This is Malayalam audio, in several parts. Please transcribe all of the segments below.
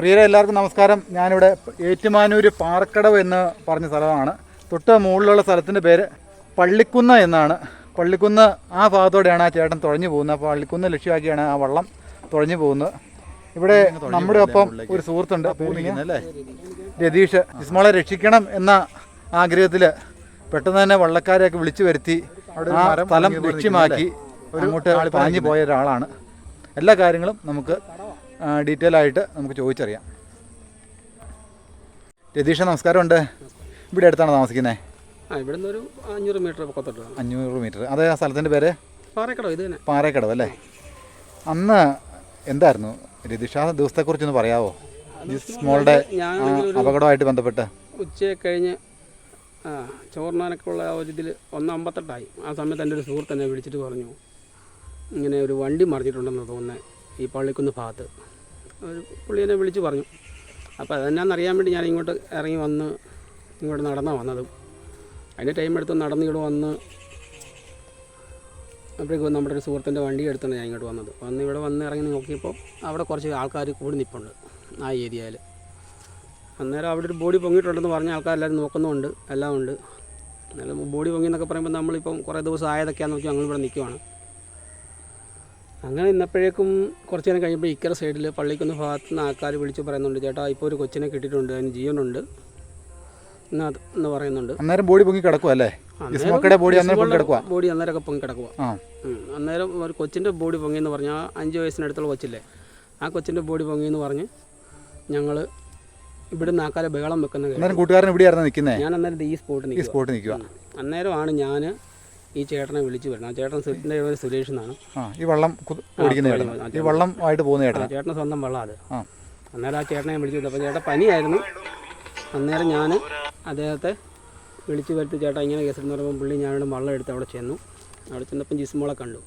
പ്രിയരെ എല്ലാവർക്കും നമസ്കാരം. ഞാനിവിടെ ഏറ്റുമാനൂര് പാറക്കടവ് എന്ന് പറഞ്ഞ സ്ഥലമാണ്. തൊട്ട് മുകളിലുള്ള സ്ഥലത്തിന്റെ പേര് പള്ളിക്കുന്ന് എന്നാണ്. പള്ളിക്കുന്ന് ആ ഭാഗത്തോടെയാണ് ആ ചേട്ടൻ തുഴഞ്ഞു പോകുന്നത്. അപ്പോൾ പള്ളിക്കുന്ന് ലക്ഷ്യമാക്കിയാണ് ആ വള്ളം തുഴഞ്ഞു പോകുന്നത്. ഇവിടെ നമ്മുടെ ഒപ്പം ഒരു സുഹൃത്തുണ്ട്. അല്ലേ രതീഷ്. ഇസ്മോളെ രക്ഷിക്കണം എന്ന ആഗ്രഹത്തിൽ പെട്ടെന്ന് തന്നെ വള്ളക്കാരെയൊക്കെ വിളിച്ചു വരുത്തി ആ സ്ഥലം ലക്ഷ്യമാക്കി അങ്ങോട്ട് പാഞ്ഞു പോയ ഒരാളാണ്. എല്ലാ കാര്യങ്ങളും നമുക്ക് ഡീറ്റെയിൽ ആയിട്ട് നമുക്ക് ചോദിച്ചറിയാം. രതീഷ നമസ്കാരമുണ്ട്. ഇവിടെ അടുത്താണ് താമസിക്കുന്നത് ആ ഇവിടുന്ന് ഒരു അഞ്ഞൂറ് മീറ്റർ പൊക്കത്തോട്ട് അഞ്ഞൂറ് മീറ്റർ. അതേ ആ സ്ഥലത്തിന്റെ പേര്? പാറക്കടവ് ഇത് തന്നെ. പാറേക്കടവ് അല്ലേ? അന്ന് എന്തായിരുന്നു? രതീഷ ആ ദിവസത്തെക്കുറിച്ചൊന്ന് പറയാവോ? മോളുടെ അപകടമായിട്ട് ബന്ധപ്പെട്ട്. ഉച്ചയെ കഴിഞ്ഞ് ആ ചോറിനാനൊക്കെ ഉള്ള ആ ഒരു ഇതിൽ ഒന്ന് അമ്പത്തെട്ടായി. ആ സമയത്ത് എന്റെ ഒരു സുഹൃത്ത് എന്നെ വിളിച്ചിട്ട് പറഞ്ഞു ഇങ്ങനെ ഒരു വണ്ടി മറിഞ്ഞിട്ടുണ്ടെന്ന് തോന്നുന്നത് ഈ പള്ളിക്കുന്ന് ഭാഗത്ത്. പുള്ളി എന്നെ വിളിച്ച് പറഞ്ഞു. അപ്പോൾ അതെന്നാന്ന് വേണ്ടി ഞാൻ ഇങ്ങോട്ട് ഇറങ്ങി വന്ന് ഇങ്ങോട്ട് നടന്നാണ് വന്നത്. അതിന്റെ ടൈം എടുത്ത് നടന്ന് ഇങ്ങോട്ട് വന്ന് അപ്പോഴേക്കും നമ്മുടെ ഒരു സുഹൃത്തിന്റെ വണ്ടി എടുത്താണ് ഞാൻ ഇങ്ങോട്ട് വന്നത്. വന്ന് ഇവിടെ വന്ന് ഇറങ്ങി നോക്കിയപ്പോൾ അവിടെ കുറച്ച് ആൾക്കാർ കൂടി നിൽപ്പുണ്ട് ആ ഏരിയയിൽ. അന്നേരം അവിടെ ഒരു ബോഡി പൊങ്ങിയിട്ടുണ്ടെന്ന് പറഞ്ഞ ആൾക്കാരെല്ലാവരും നോക്കുന്നുമുണ്ട് എല്ലാം ഉണ്ട്. എന്നാലും ബോഡി പൊങ്ങി എന്നൊക്കെ പറയുമ്പോൾ നമ്മളിപ്പം കുറേ ദിവസം ആയതൊക്കെയാണെന്ന് വെച്ചാൽ ഞങ്ങളിവിടെ നിൽക്കുവാണ്. അങ്ങനെ ഇന്നപ്പോഴേക്കും കുറച്ച് നേരം കഴിയുമ്പോൾ ഇക്കര സൈഡിൽ പള്ളിക്കുന്ന ഭാഗത്ത് നിന്ന് ആൾക്കാർ വിളിച്ച് പറയുന്നുണ്ട് ചേട്ടാ ഇപ്പോൾ ഒരു കൊച്ചിനെ കിട്ടിയിട്ടുണ്ട് അതിന് ജീവനുണ്ട്. എന്ന് എന്ന് പറയുന്നുണ്ട്. അന്നേരം ബോഡി പൊങ്ങി കിടക്കുക അല്ലേ? ബോഡി ബോഡി അന്നേരമൊക്കെ പൊങ്ങി കിടക്കുക അന്നേരം ഒരു കൊച്ചിന്റെ ബോഡി പൊങ്ങി എന്ന് പറഞ്ഞാൽ അഞ്ച് വയസ്സിനടുത്തുള്ള കൊച്ചില്ലേ ആ കൊച്ചിന്റെ ബോഡി പൊങ്ങി എന്ന് പറഞ്ഞ് ഞങ്ങൾ ഇവിടുന്ന് ആൾക്കാരെ ബഹളം വെക്കുന്നത് കൂട്ടുകാരൻ ഇവിടെയായിരുന്നു നിൽക്കുന്നത് ഞാൻ അന്നേരം ഈ സ്പോട്ടിൽ ഈ സ്പോട്ടിൽ നിൽക്കുക അന്നേരമാണ് ഞാൻ ഈ ചേട്ടനെ വിളിച്ചു വരണം. ആ ചേട്ടൻ സുരേഷ് എന്നാണ്. ആ ഈ വള്ളം കു- ഓടിക്കുന്ന ചേട്ടൻ ഈ വള്ളം ആയിട്ട് പോകുന്ന ആ ചേട്ടൻ സ്വന്തം വെള്ളം അത്. ആ. അന്നേരം ആ ചേട്ടനെ ഞാൻ വിളിച്ചു. വിട്ടു അപ്പോൾ ചേട്ടൻ പനിയായിരുന്നു. അന്നേരം ഞാൻ അദ്ദേഹത്തെ വിളിച്ചു വരുത്തി. ചേട്ടാ ഇങ്ങനെ കേസ് എന്ന് പറയുമ്പോൾ പുള്ളി ഞാനിവിടെ വെള്ളം എടുത്ത് അവിടെ ചെന്നു. അവിടെ ചെന്നപ്പം ജിസ്മോളെ കണ്ടു.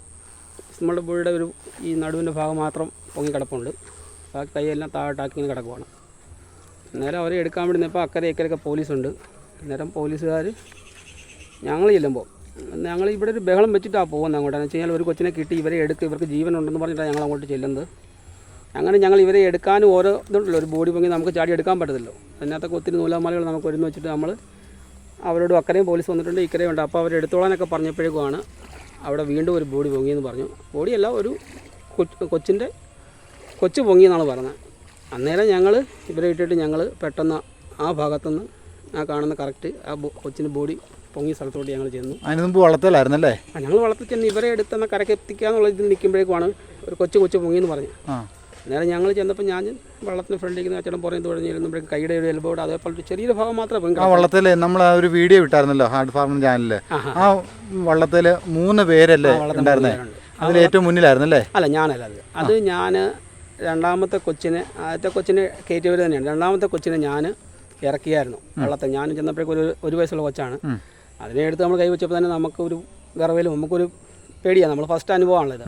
ജിസ്മോളുടെ പുള്ളിയുടെ ഒരു ഈ നടുവിന്റെ ഭാഗം മാത്രം പൊങ്ങി കിടപ്പുണ്ട്. ബാക്കി കൈയെല്ലാം താഴോട്ടാക്കി ഇങ്ങനെ കിടക്കുവാണ്. അന്നേരം അവരെ എടുക്കാൻ വേണ്ടി നിന്നപ്പോൾ അക്കരെ ഇക്കരൊക്കെ പോലീസുണ്ട്. അന്നേരം പോലീസുകാർ ഞങ്ങൾ ചെല്ലുമ്പോൾ ഞങ്ങൾ ഇവിടെ ഒരു ബഹളം വെച്ചിട്ടാണ് പോകുന്നത് അങ്ങോട്ടാന്ന് വെച്ച് കഴിഞ്ഞാൽ ഒരു കൊച്ചിനെ കിട്ടി ഇവരെ എടുത്ത് ഇവർക്ക് ജീവൻ ഉണ്ടെന്ന് പറഞ്ഞിട്ടാണ് ഞങ്ങൾ അങ്ങോട്ട് ചെല്ലുന്നത്. അങ്ങനെ ഞങ്ങൾ ഇവരെ എടുക്കാനും ഓരോ ഇതുണ്ടല്ലോ ഒരു ബോഡി പൊങ്ങി നമുക്ക് ചാടി എടുക്കാൻ പറ്റത്തില്ലോ. അതിനകത്തൊക്കെ ഒത്തിരി നൂലാമാലകൾ നമുക്ക് ഒരുന്ന് വെച്ചിട്ട് നമ്മൾ അവരോട് അക്കരയും പോലീസ് വന്നിട്ടുണ്ട് ഇക്കരയും ഉണ്ട്. അപ്പോൾ അവരെടുത്തോളാനൊക്കെ പറഞ്ഞപ്പോഴേക്കുമാണ് അവിടെ വീണ്ടും ഒരു ബോഡി പൊങ്ങിയെന്ന് പറഞ്ഞു. ബോഡിയല്ല ഒരു കൊച്ച് കൊച്ചിന്റെ കൊച്ചു പൊങ്ങിയെന്നാണ് പറഞ്ഞത്. അന്നേരം ഞങ്ങൾ ഇവരെ ഇട്ടിട്ട് ഞങ്ങൾ പെട്ടെന്ന് ആ ഭാഗത്തുനിന്ന് ആ കാണുന്ന കറക്റ്റ് ആ കൊച്ചിന്റെ ബോഡി പൊങ്ങിയ സ്ഥലത്തോട്ട് ഞങ്ങൾ ചെന്നു. അതിന് മുമ്പ് വള്ളത്തിലായിരുന്നല്ലേ ആ ഞങ്ങൾ വളർത്തി ചെന്ന് ഇവരെ എടുത്തെന്ന കരക്ക് എത്തിക്കാന്നുള്ള ഇതിൽ നിൽക്കുമ്പോഴേക്കുമാണ് ഒരു കൊച്ചു കൊച്ചു പൊങ്ങിയെന്ന് പറഞ്ഞു അന്നേരം ഞങ്ങൾ ചെന്നപ്പോൾ ഞാൻ വെള്ളത്തിന് ഫ്രണ്ടിൽ അച്ഛനും പുറത്ത് തുടങ്ങി ചെല്ലുമ്പോഴേക്കും കൈയുടെ ഒരു എൽബോട് അതേപോലെ ഒരു ചെറിയൊരു ഭാഗം മാത്രമേ ആ വള്ളത്തിൽ നമ്മൾ ആ ഒരു വീഡിയോ ഇട്ടായിരുന്നല്ലോ ഹാർഡ് ഫാർമർ ചാനലിൽ ആ വള്ളത്തിൽ മൂന്ന് പേരല്ലേ ഉണ്ടായിരുന്നേ. അതിൽ ഏറ്റവും മുന്നിലായിരുന്നല്ലേ? അല്ല ഞാനല്ല അത്. അത് ഞാൻ രണ്ടാമത്തെ കൊച്ചിനെ ആദ്യത്തെ കൊച്ചിനെ കയറ്റിയവർ തന്നെയാണ്. രണ്ടാമത്തെ കൊച്ചിനെ ഞാൻ ഇറക്കിയായിരുന്നു. വള്ളത്തെ ഞാൻ ചെന്നപ്പോഴേക്കും ഒരു ഒരു വയസ്സുള്ള കൊച്ചാണ്. അതിനെ എടുത്ത് നമ്മൾ കൈ വെച്ചപ്പോൾ തന്നെ നമുക്കൊരു വിറവിലും നമുക്കൊരു പേടിയാണ് നമ്മൾ ഫസ്റ്റ് അനുഭവമാണല്ലോ ഇത്.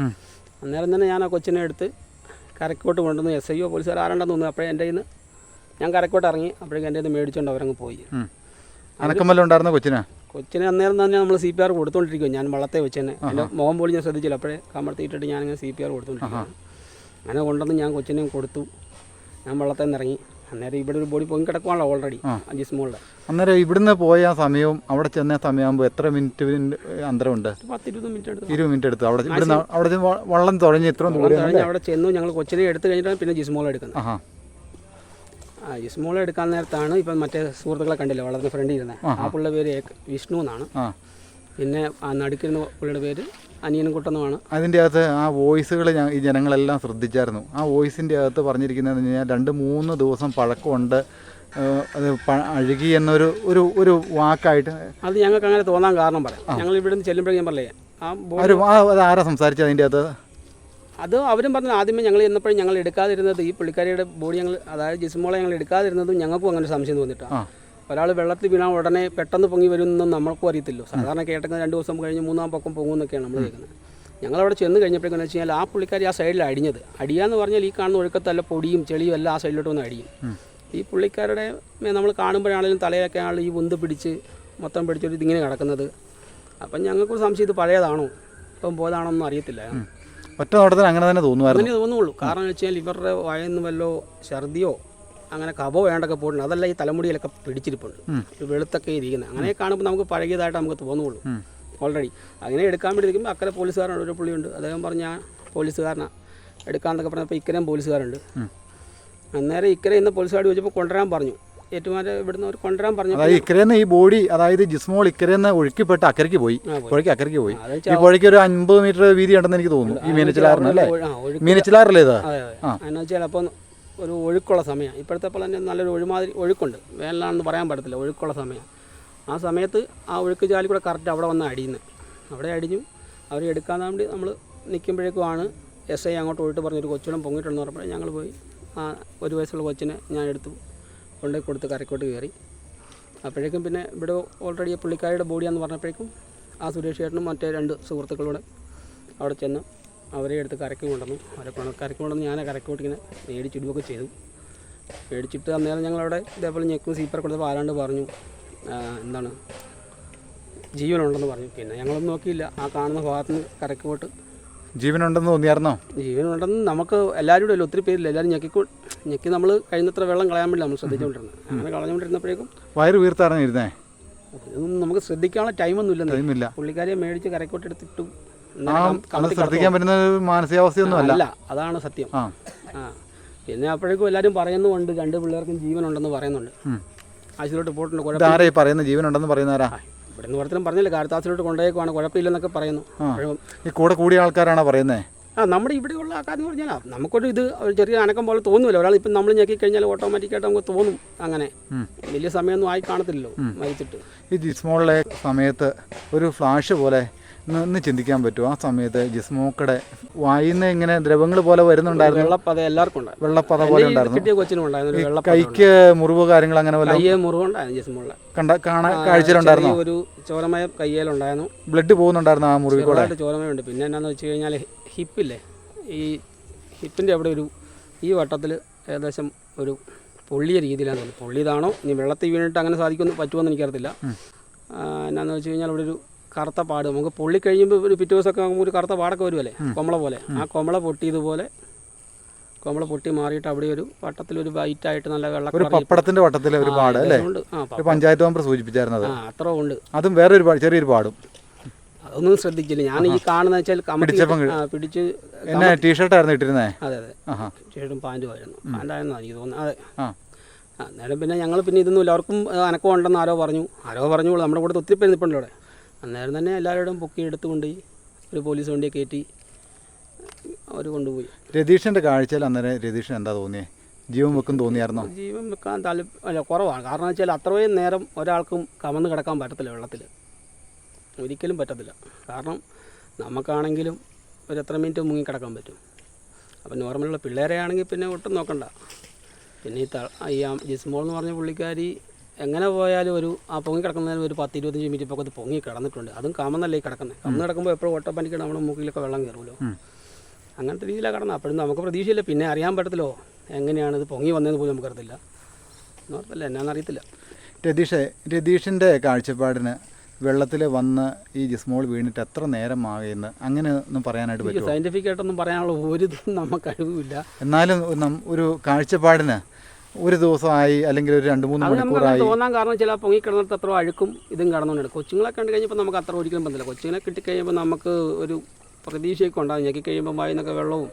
അന്നേരം തന്നെ ഞാൻ ആ കൊച്ചിനെ എടുത്ത് കരക്കോട്ട് കൊണ്ടുവന്ന് എസ് ഐ ഒ പോലീസുകാർ ആരണ്ടെന്ന് തോന്നുന്നു. അപ്പോൾ എന്റെ ഇന്ന് നിന്ന് ഞാൻ കരക്കോട്ട് ഇറങ്ങി അപ്പോഴേക്കും എന്റെ ഇന്ന് നിന്ന് മേടിച്ചുകൊണ്ട് അവരങ്ങ് പോയി. ഉണ്ടായിരുന്ന കൊച്ചിന്? കൊച്ചിനെ അന്നേരം തന്നെ നമ്മൾ സി പി ആർ കൊടുത്തോണ്ടിരിക്കും ഞാൻ വള്ളത്തെ വെച്ച് തന്നെ എന്റെ മുഖം പോലും ഞാൻ ശ്രദ്ധിച്ചില്ല. അപ്പോഴേ കമർത്തിയിട്ടിട്ട് ഞാനിങ്ങനെ സി പി ആർ കൊടുത്തോണ്ടിരിക്കും അങ്ങനെ കൊണ്ടുവന്ന് ഞാൻ കൊച്ചിനെയും കൊടുത്തു. ഞാൻ വള്ളത്തിൽ നിന്ന് ഇറങ്ങി. അന്നേരം ഇവിടെ ഒരു ബോഡി പൊങ്ങി കിടക്കുവാണല്ലോ ഓൾറെഡി ജിസ്മോളിൽ അന്നേരം ഇവിടുന്ന് പോയ സമയവും അവിടെ ചെന്ന സമയമാകുമ്പോൾ എത്ര മിനിറ്റ് അന്തരമുണ്ട്? പത്ത് ഇരുപത് മിനിറ്റ് എടുത്തു ഇരുപത് മിനിറ്റ് എടുത്തു. അവിടെ ഇവിടുന്ന് അവിടെ വള്ളം തുഴഞ്ഞ് ഇത്ര അവിടെ ചെന്നു. ഞങ്ങൾ കൊച്ചിനെ എടുത്തു കഴിഞ്ഞിട്ടാണ് പിന്നെ ജിസ്മോൾ എടുക്കുന്നത്. ആ ജിസ്മോൾ എടുക്കാൻ നേരത്താണ് ഇപ്പം മറ്റേ സുഹൃത്തുക്കളെ കണ്ടില്ല? വളർന്ന ഫ്രണ്ട് ഇരുന്നത് ആ പുള്ളിയുടെ പേര് വിഷ്ണു എന്നാണ്. പിന്നെ ആ നടുക്കിരുന്ന പുള്ളിയുടെ പേര് അനിയൻകുട്ടെന്നുമാണ് അതിന്റെ അകത്ത് ആ വോയിസുകൾ ഞാൻ ഈ ജനങ്ങളെല്ലാം ശ്രദ്ധിച്ചായിരുന്നു. ആ വോയിസിന്റെ അകത്ത് പറഞ്ഞിരിക്കുന്നതെന്ന് കഴിഞ്ഞാൽ രണ്ട് മൂന്ന് ദിവസം പഴക്കമുണ്ട്. അത് അഴുകി എന്നൊരു ഒരു ഒരു വാക്കായിട്ട് അത് ഞങ്ങൾക്ക് അങ്ങനെ തോന്നാൻ കാരണം പറയാം. ഞങ്ങൾ ഇവിടുന്ന് ചെല്ലുമ്പോഴേ ഞാൻ പറഞ്ഞേ ആ ആരാ സംസാരിച്ചത് അതിന്റെ അകത്ത്? അത് അവരും പറഞ്ഞു ആദ്യമേ ഞങ്ങൾ ചെന്നപ്പോഴും ഞങ്ങൾ എടുക്കാതിരുന്നത് ഈ പുള്ളിക്കാരിയുടെ ബോഡി ഞങ്ങൾ അതായത് ജിസ്മോളെ ഞങ്ങൾ എടുക്കാതിരുന്നതും ഞങ്ങൾക്കും അങ്ങനെ സംശയം തോന്നിയിട്ടാണ് ഒരാൾ വെള്ളത്തിൽ വീണാൽ ഉടനെ പെട്ടെന്ന് പൊങ്ങി വരുമെന്നും നമ്മൾക്കും അറിയത്തില്ലോ. സാധാരണ കേട്ടെങ്കിൽ രണ്ട് ദിവസം കഴിഞ്ഞ് മൂന്നാം പൊക്കം പൊങ്ങുമെന്നൊക്കെയാണ് നമ്മൾ കേൾക്കുന്നത്. ഞങ്ങളവിടെ ചെന്ന് കഴിഞ്ഞപ്പോഴേക്കെന്ന് വെച്ച് കഴിഞ്ഞാൽ ആ പുള്ളിക്കാരി ആ സൈഡിൽ അടിഞ്ഞത്. അടിയാന്ന് പറഞ്ഞാൽ ഈ കാണുന്ന ഒഴുക്കത്തല്ല പൊടിയും ചെളിയും എല്ലാം ആ സൈഡിലോട്ട് വന്ന് അടിയും. ഈ പുള്ളിക്കാരുടെ നമ്മൾ കാണുമ്പോഴാണെങ്കിലും തലയൊക്കെ ആൾ ഈ ഉന്ത് പിടിച്ച് മൊത്തം പിടിച്ചൊരു ഇതിങ്ങനെ കിടക്കുന്നത് അപ്പം ഞങ്ങൾക്ക് സംശയം ഇത് പഴയതാണോ? ഇപ്പം പോയതാണോ ഒന്നും അറിയത്തില്ല. ഒറ്റ നോട്ടത്തിന് അങ്ങനെ തന്നെ തോന്നുന്നു അങ്ങനെ തോന്നുള്ളൂ. കാരണം എന്ന് വെച്ചാൽ ഇവരുടെ വയന്ന് വല്ലോ ഛർദിയോ അങ്ങനെ കവോ വേണ്ടൊക്കെ പോയിട്ടുണ്ട്. അതല്ല ഈ തലമുടിയിലൊക്കെ പിടിച്ചിരിപ്പുണ്ട്. വെളുത്തൊക്കെ ഇരിക്കുന്നത്. അങ്ങനെ കാണുമ്പോൾ നമുക്ക് പഴകിയതായിട്ട് നമുക്ക് തോന്നുള്ളൂ. ഓൾറെഡി അങ്ങനെ എടുക്കാൻ വേണ്ടി ഇരിക്കുമ്പോൾ അക്കരെ പോലീസുകാരനുണ്ട് ഒരു പുള്ളിയുണ്ട്. അദ്ദേഹം പറഞ്ഞ ഞാൻ പോലീസുകാരനാണ് എടുക്കാന്നൊക്കെ പറഞ്ഞപ്പോൾ ഇക്കരയും പോലീസുകാരുണ്ട്. അന്നേരം ഇക്കരെ ഇന്ന് പോലീസുകാർ ചോദിച്ചപ്പോൾ കൊണ്ടുവരാൻ പറഞ്ഞു. ഏറ്റുമാരെ ഇവിടുന്ന് അവർ കൊണ്ടുവരാൻ പറഞ്ഞു ഇക്കരന്ന് ഈ ബോഡി അതായത് ജിസ്മോൾ ഇക്കരന്ന് ഒഴുക്കിപ്പെട്ട് അക്കരയ്ക്ക് പോയി. പുഴയ്ക്ക് അക്കരയ്ക്ക് പോയി. ഈ പുഴയ്ക്ക് ഒരു അൻപത് മീറ്റർ വീതി ഉണ്ടെന്ന് എനിക്ക് തോന്നുന്നു. ഈ മീനച്ചിലാറിന് അല്ലേ? മീനച്ചിലാറല്ലേ ഇത്? എന്നുവെച്ചാൽ അതെ. അപ്പോൾ ഒരു ഒഴുക്കുള്ള സമയം ഇപ്പോഴത്തെ പോലെ തന്നെ നല്ലൊരു ഒഴുമാതിരി ഒഴുക്കുണ്ട്. വേനലാണെന്ന് പറയാൻ പറ്റത്തില്ല ഒഴുക്കുള്ള സമയം ആ സമയത്ത് ആ ഒഴുക്ക് ജാലി കൂടെ കറക്റ്റ് അവിടെ വന്ന് അടിയുന്നത് അവിടെ അടിഞ്ഞു അവർ എടുക്കാൻ വേണ്ടി നമ്മൾ നിൽക്കുമ്പോഴേക്കുമാണ് എസ് ഐ അങ്ങോട്ട് പോയിട്ട് പറഞ്ഞു ഒരു പൊങ്ങിയിട്ടുണ്ടെന്ന് പറഞ്ഞപ്പോൾ ഞങ്ങൾ പോയി ആ ഒരു വയസ്സുള്ള കൊച്ചിനെ ഞാൻ എടുത്തു കൊണ്ടുപോയി കൊടുത്ത് കരക്കോട്ട് കയറി. അപ്പോഴേക്കും പിന്നെ ഇവിടെ ഓൾറെഡി പുള്ളിക്കാരിയുടെ ബോഡിയാന്ന് പറഞ്ഞപ്പോഴേക്കും ആ സുരേഷ് ചേട്ടനും മറ്റേ രണ്ട് സുഹൃത്തുക്കളൂടെ അവിടെ ചെന്ന് അവരെ എടുത്ത് കരക്ക് കൊണ്ടുവന്നു. അവരെ കൊണ്ട് കരയ്ക്ക് കൊണ്ടുവന്ന് ഞാൻ കരക്ക് ഇങ്ങനെ മേടിച്ചിടുകയൊക്കെ ചെയ്തു. മേടിച്ചിട്ട് അന്നേരം ഞങ്ങളവിടെ ഇതേപോലെ ഞെക്കും സീപ്പർ കൊടുത്തപ്പോൾ ആരാണ്ട് പറഞ്ഞു എന്താണ് ജീവനുണ്ടെന്ന് പറഞ്ഞു. പിന്നെ ഞങ്ങളൊന്നും നോക്കിയില്ല. ആ കാണുന്ന ഭാഗത്ത് നിന്ന് കരയ്ക്കോട്ട് ജീവനുണ്ടെന്ന് തോന്നിയായിരുന്നോ? ജീവനുണ്ടെന്ന് നമുക്ക് എല്ലാവരും കൂടെ ഒത്തിരി പേരില്ല. എല്ലാവരും ഞെക്കിക്കോ ഞെക്കി നമ്മൾ കഴിഞ്ഞത്ര വെള്ളം കളയാൻ വേണ്ടി നമ്മൾ ശ്രദ്ധിച്ചുകൊണ്ടിരുന്നത്. അങ്ങനെ കളഞ്ഞുകൊണ്ടിരുന്നപ്പോഴേക്കും വയറ് വീർത്തായിരുന്നു ഇരുന്നേ? ഇതൊന്നും നമുക്ക് ശ്രദ്ധിക്കാനുള്ള ടൈമൊന്നുമില്ല പുള്ളിക്കാരെ ടൈമില്ല മേടിച്ച് അത് ശ്രദ്ധിക്കാൻ പറ്റുന്ന ഒരു മാനസികാവസ്ഥയൊന്നും അല്ല. അതാണ് സത്യം. ആ. പിന്നെ അപ്പോഴേക്കും എല്ലാരും പറയുന്നുണ്ട് രണ്ട് പിള്ളേർക്കും ജീവനുണ്ടെന്ന് പറയുന്നുണ്ട്. ആശുപത്രിയിലോട്ട് പോയിട്ടുണ്ട് പറയുന്ന ജീവനുണ്ടെന്ന് പറയുന്നവരാ ഇവിടെ നിന്ന് ഓരോരുത്തരും പറഞ്ഞില്ല കാരത്താസിലോട്ട് കൊണ്ടുപോയേക്കുവാണ് കുഴപ്പമില്ലെന്നൊക്കെ പറയുന്നു. ഈ കൂടെ കൂടിയ ആൾക്കാരാണോ പറയുന്നത് ആ നമ്മുടെ ഇവിടെയുള്ള ആൾക്കാർ എന്ന് പറഞ്ഞാൽ നമുക്കൊരു ഇത് ചെറിയ അനക്കം പോലെ തോന്നുമല്ലോ. ഒരാൾ ഇപ്പം നമ്മൾ ഞെക്കി കഴിഞ്ഞാൽ ഓട്ടോമാറ്റിക്കായിട്ട് നമുക്ക് തോന്നും അങ്ങനെ. വലിയ സമയമൊന്നും ആയി കാണത്തില്ലല്ലോ മരിച്ചിട്ട്. ഈ ജിസ്മോളിലെ സമയത്ത് ഒരു ഫ്ലാഷ് പോലെ ഒന്ന് ചിന്തിക്കാൻ പറ്റുമോ ആ സമയത്ത് ജിസ്മോക്കടെ വായിന്ന് ഇങ്ങനെ ദ്രവങ്ങൾ പോലെ വരുന്നുണ്ടായിരുന്നു. വെള്ളപ്പത എല്ലാവർക്കും ഉണ്ടായിരുന്നു. വെള്ളപ്പത പോലെ ഉണ്ടായിരുന്നു. കൊച്ചിനും ഉണ്ടായിരുന്നു കൈക്ക് മുറിവ് കാര്യങ്ങൾ അങ്ങനെ കയ്യെ മുറിവുണ്ടായിരുന്നു കണ്ട കാണാൻ കാഴ്ചയിലുണ്ടായിരുന്നോ? ഒരു ചോരമയ കയ്യിലുണ്ടായിരുന്നു. ബ്ലഡ് പോകുന്നുണ്ടായിരുന്നു ആ മുറിവ് കൂടെ? ചോരമയുണ്ട് പിന്നെ എന്നാന്ന് വെച്ച് കഴിഞ്ഞാൽ ഹിപ്പില്ലേ? ഈ ഹിപ്പിന്റെ അവിടെ ഒരു ഈ വട്ടത്തിൽ ഏകദേശം ഒരു പൊള്ളിയ രീതിയിലാണ് പൊള്ളിയതാണോ? ഇനി വെള്ളത്തിൽ വീണിട്ട് അങ്ങനെ സാധിക്കുമെന്ന് പറ്റുമെന്ന് എനിക്കറിയത്തില്ല. എന്നാന്ന് വെച്ച് കഴിഞ്ഞാൽ അവിടെ ഒരു കറുത്ത പാട്. നമുക്ക് പൊള്ളി കഴിയുമ്പോൾ ഒരു പിറ്റേ ദിവസമൊക്കെ നമുക്ക് ഒരു കറുത്ത പാടൊക്കെ വരുമല്ലേ കൊമള പോലെ. ആ കൊമള പൊട്ടിയതുപോലെ കൊമള പൊട്ടി മാറിയിട്ട് അവിടെ ഒരു వైట్ ആയിട്ട് നല്ല വെള്ളം ഒരു പപ്പടത്തിന്റെ വട്ടത്തിലെ ഒരു പാട് അല്ലേ? പഞ്ചായത്ത് മെമ്പർ സൂചിപ്പിച്ചായിരുന്നത്. അത്ര ഉണ്ട്. അതും വേറൊരു പാട് ചെറിയൊരു പാടും. അതൊന്നും ശ്രദ്ധിച്ചില്ല. ഞാൻ ഈ കാണുന്ന വെച്ചാൽ പിടിച്ച് എന്നെ ടീഷർട്ടായിരുന്നു ഇട്ടിരുന്നേ? അതെ അതെ. ടീഷർട്ടും ഷർട്ടും പാന്റും ആയിരുന്നു പാന്റായിരുന്നു എനിക്ക് തോന്നുന്നത്. അതെ. അന്നേരം പിന്നെ ഞങ്ങൾ പിന്നെ ഇതൊന്നും എല്ലാവർക്കും അനക്കം ഉണ്ടെന്ന് ആരോ പറഞ്ഞു. ആരോ പറഞ്ഞു നമ്മുടെ കൂടെ ഒത്തിരി പേര് നിൽപ്പുണ്ട് ഇവിടെ. അന്നേരം തന്നെ എല്ലാവരോടും പൊക്കി എടുത്തുകൊണ്ട് ഒരു പോലീസ് വണ്ടിയെ കയറ്റി അവർ കൊണ്ടുപോയി. രതീഷിന്റെ കാഴ്ചയിൽ അന്നേരം രതീഷൻ എന്താ തോന്നിയേ? ജീവൻ വെക്കും തോന്നിയായിരുന്നോ? ജീവൻ വെക്കാൻ താല്പര്യം അല്ല കുറവാണ്. കാരണം വെച്ചാൽ അത്രയും നേരം ഒരാൾക്കും കമന്ന് കിടക്കാൻ പറ്റത്തില്ല വെള്ളത്തിൽ ഒരിക്കലും പറ്റത്തില്ല. കാരണം നമുക്കാണെങ്കിലും ഒരു എത്ര മിനിറ്റ് മുങ്ങി കിടക്കാൻ പറ്റും. അപ്പം നോർമലുള്ള പിള്ളേരെ ആണെങ്കിൽ പിന്നെ ഒട്ടും നോക്കണ്ട. പിന്നെ ഈ ത ഈ ജിസ്മോൾ എന്ന് പറഞ്ഞ പുള്ളിക്കാരി എങ്ങനെ പോയാലും ഒരു ആ പൊങ്ങി കിടക്കുന്നതിന് ഒരു പത്ത് ഇരുപത്തഞ്ച് മിനിറ്റ് ഇപ്പോൾ അത് പൊങ്ങി കിടന്നിട്ടുണ്ട്. അതും കമന്നല്ലേ ഈ കിടക്കുന്നത് കമന്ന് കിടക്കുമ്പോൾ എപ്പോഴും ഓട്ടോമാറ്റിക്കാണ് നമ്മുടെ മൂക്കിലൊക്കെ വെള്ളം കയറുമല്ലോ അങ്ങനത്തെ രീതിയിലാണ് കിടന്നത് അപ്പോഴും നമുക്ക് പ്രതീക്ഷയില്ല. പിന്നെ അറിയാൻ പറ്റത്തില്ലോ എങ്ങനെയാണ് ഇത് പൊങ്ങി വന്നതെന്ന് പോലും നമുക്കറിയത്തില്ല എന്നോർത്തല്ല എന്നാന്നറിയത്തില്ല രതീഷ് രതീഷിന്റെ കാഴ്ചപ്പാടിന് വെള്ളത്തിൽ വന്ന് ഈ ജിസ്മോൾ വീണിട്ട് എത്ര നേരം ആകുമെന്ന് അങ്ങനെ ഒന്നും പറയാനായിട്ട് പറ്റും സയന്റിഫിക് ആയിട്ടൊന്നും പറയാനുള്ള ഒരു ഇതും നമുക്ക് കഴിവില്ല. എന്നാലും ഒരു കാഴ്ചപ്പാടിന് ഒരു ദിവസമായി അല്ലെങ്കിൽ ഒരു രണ്ട് മൂന്ന് മണിക്കൂറായി. തോന്നാൻ കാരണം ചില പൊങ്ങി കിടന്നിട്ട് അത്ര അഴുക്കും ഇതും കടന്നുണ്ട് കൊച്ചുങ്ങളെ കണ്ടു കഴിഞ്ഞപ്പോൾ നമുക്ക് അത്ര ഒരിക്കലും പറ്റില്ല കൊച്ചുങ്ങളെ കിട്ടിക്കഴിയുമ്പോൾ നമുക്ക് ഒരു പ്രതീക്ഷയൊക്കെ ഉണ്ടാകും. ഞെക്കി കഴിയുമ്പോൾ വായിന്നൊക്കെ വെള്ളവും